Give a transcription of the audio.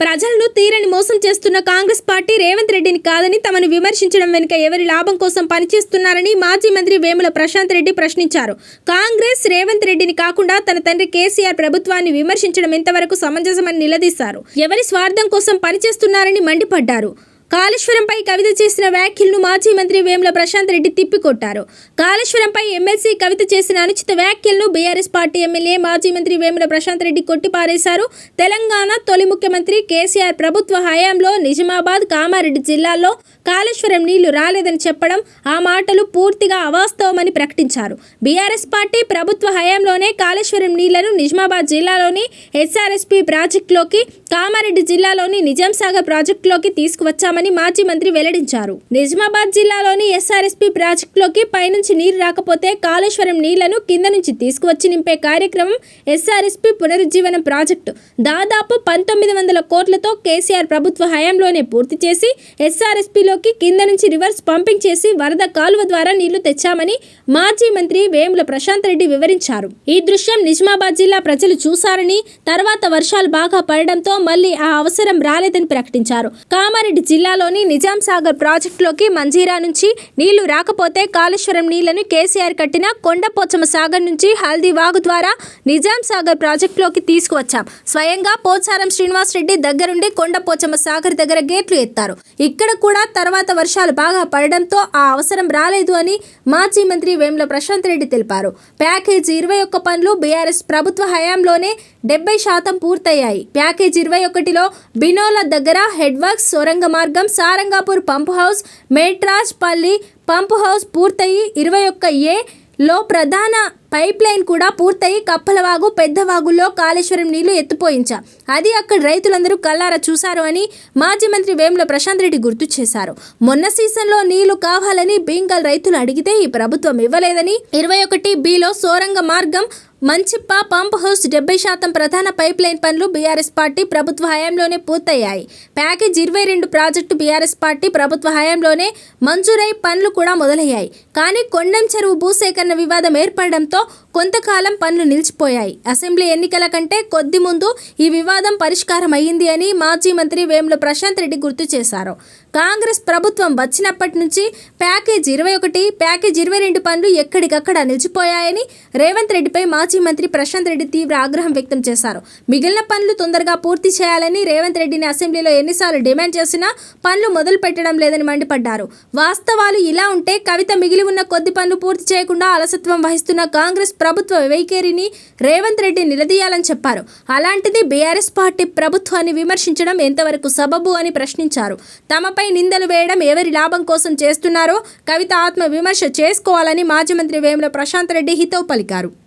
ప్రజలను తీరని మోసం చేస్తున్న కాంగ్రెస్ పార్టీ రేవంత్ రెడ్డిని కాదని తమను విమర్శించడం వెనుక ఎవరి లాభం కోసం పనిచేస్తున్నారని మాజీ మంత్రి వేముల ప్రశాంత్ రెడ్డి ప్రశ్నించారు. కాంగ్రెస్ రేవంత్ రెడ్డిని కాకుండా తన తండ్రి కేసీఆర్ ప్రభుత్వాన్ని విమర్శించడం ఎంతవరకు సమంజసమని నిలదీశారు. ఎవరి స్వార్థం కోసం పనిచేస్తున్నారని మండిపడ్డారు. కాళేశ్వరంపై కవిత చేసిన వ్యాఖ్యలను మాజీ మంత్రి వేముల ప్రశాంత్ రెడ్డి తిప్పికొట్టారు. కాళేశ్వరంపై ఎమ్మెల్సీ కవిత చేసిన అనుచిత వ్యాఖ్యలను బీఆర్ఎస్ పార్టీ ఎమ్మెల్యే మాజీ మంత్రి వేముల ప్రశాంత్ రెడ్డి కొట్టిపారేశారు. తెలంగాణ తొలి ముఖ్యమంత్రి కేసీఆర్ ప్రభుత్వ హయాంలో నిజామాబాద్ కామారెడ్డి జిల్లాల్లో కాళేశ్వరం నీళ్ళు రాలేదని చెప్పడం ఆ మాటలు పూర్తిగా అవాస్తవమని ప్రకటించారు. బీఆర్ఎస్ పార్టీ ప్రభుత్వ హయాంలోనే కాళేశ్వరం నీళ్ళను నిజామాబాద్ జిల్లాలోని ఎస్ఆర్ఎస్పీ ప్రాజెక్టులోకి కామారెడ్డి జిల్లాలోని నిజాంసాగర్ ప్రాజెక్టులోకి తీసుకువచ్చామని మాజీ మంత్రి వెల్లడించారు. నిజామాబాద్ జిల్లాలోని ఎస్ఆర్ఎస్పీ ప్రాజెక్టులోకి పైనుంచి నీరు రాకపోతే కాళేశ్వరం నీళ్ళను కింద నుంచి తీసుకువచ్చి నింపే కార్యక్రమం ఎస్ఆర్ఎస్పీ పునరుజ్జీవనం ప్రాజెక్టు. దాదాపు పంతొమ్మిది వందల కోట్లతో కేసీఆర్ ప్రభుత్వ హయాంలోనే పూర్తి చేసి ఎస్ఆర్ఎస్పీలోకి కింద నుంచి రివర్స్ పంపింగ్ చేసి వరద కాలువ ద్వారా నీళ్ళు తెచ్చామని మాజీ మంత్రి వేముల ప్రశాంత్ రెడ్డి వివరించారు. ఈ దృశ్యం నిజామాబాద్ జిల్లా ప్రజలు చూశారని తర్వాత వర్షాలు బాగా పడడంతో మళ్ళీ ఆ అవసరం రాలేదని ప్రకటించారు. కామారెడ్డి జిల్లా జిల్లాలోని నిజాం సాగర్ ప్రాజెక్టులోకి మంజీరా నుంచి నీళ్ళు రాకపోతే కాళేశ్వరం నీళ్ళను కేసీఆర్ కట్టిన కొండపోచమ్మ సాగర్ నుంచి హల్దీవాగు ద్వారా నిజాం సాగర్ ప్రాజెక్టులోకి తీసుకువచ్చాం. స్వయంగా పోచారం శ్రీనివాస్ రెడ్డి దగ్గరుండి కొండపోచమ్మ సాగర్ దగ్గర గేట్లు ఎత్తారు. ఇక్కడ కూడా తర్వాత వర్షాలు బాగా పడడంతో ఆ అవసరం రాలేదు అని మాజీ మంత్రి వేముల ప్రశాంత్ రెడ్డి తెలిపారు. ప్యాకేజీ ఇరవై ఒక్క పనులు బీఆర్ఎస్ ప్రభుత్వ హయాంలోనే డెబ్బై శాతం పూర్తయ్యాయి. ప్యాకేజ్ ఇరవై ఒకటిలో బినోల దగ్గర హెడ్వర్క్స్ సొరంగ మార్గం సారంగాపూర్ పంప్ హౌస్ మేట్రాజ్ పల్లి పంప్ హౌస్ పూర్తయి ఇరవై ఒక్క ఏ లో ప్రధాన పైప్ లైన్ కూడా పూర్తయి కప్పలవాగు పెద్దవాగుల్లో కాళేశ్వరం నీళ్ళు ఎత్తుపోయించా. అది అక్కడ రైతులందరూ కల్లారా చూశారు అని మాజీ మంత్రి వేముల ప్రశాంత్ రెడ్డి గుర్తు చేశారు. మొన్న సీజన్లో నీళ్ళు కావాలని బీంగల్ రైతులు అడిగితే ఈ ప్రభుత్వం ఇవ్వలేదని ఇరవై ఒకటి బిలో సోరంగ మార్గం మంచిప్ప పంప్ హౌస్ డెబ్బై శాతం ప్రధాన పైప్ లైన్ పనులు బీఆర్ఎస్ పార్టీ ప్రభుత్వ హయాంలోనే పూర్తయ్యాయి. ప్యాకేజ్ ఇరవై రెండు ప్రాజెక్టు బీఆర్ఎస్ పార్టీ ప్రభుత్వ హయాంలోనే మంజూరై పనులు కూడా మొదలయ్యాయి. కానీ కొండం చెరువు భూసేకరణ వివాదం ఏర్పడడంతో కొంతకాలం పనులు నిలిచిపోయాయి. అసెంబ్లీ ఎన్నికల కంటే కొద్ది ముందు ఈ వివాదం పరిష్కారం అయ్యింది అని మాజీ మంత్రి వేముల ప్రశాంత్ రెడ్డి గుర్తు చేశారు. కాంగ్రెస్ ప్రభుత్వం వచ్చినప్పటి నుంచి ప్యాకేజ్ ఇరవై ఒకటి ప్యాకేజ్ ఇరవై రెండు పనులు ఎక్కడికక్కడ నిలిచిపోయాయని రేవంత్ రెడ్డిపై మాజీ మంత్రి ప్రశాంత్ రెడ్డి తీవ్ర ఆగ్రహం వ్యక్తం చేశారు. మిగిలిన పనులు తొందరగా పూర్తి చేయాలని రేవంత్ రెడ్డిని అసెంబ్లీలో ఎన్నిసార్లు డిమాండ్ చేసినా పనులు మొదలు పెట్టడం లేదని మండిపడ్డారు. వాస్తవాలు ఇలా ఉంటే కవిత మిగిలి ఉన్న కొద్ది పనులు పూర్తి చేయకుండా అలసత్వం వహిస్తున్న కాంగ్రెస్ ప్రభుత్వ వైఖరిని రేవంత్ రెడ్డి నిలదీయాలని చెప్పారు. అలాంటిది బీఆర్ఎస్ పార్టీ ప్రభుత్వాన్ని విమర్శించడం ఎంతవరకు సబబు అని ప్రశ్నించారు. తమపై నిందలు వేయడం ఎవరి లాభం కోసం చేస్తున్నారో కవిత ఆత్మ విమర్శ చేసుకోవాలని మాజీ మంత్రి వేముల ప్రశాంత్ రెడ్డి హితవు పలికారు.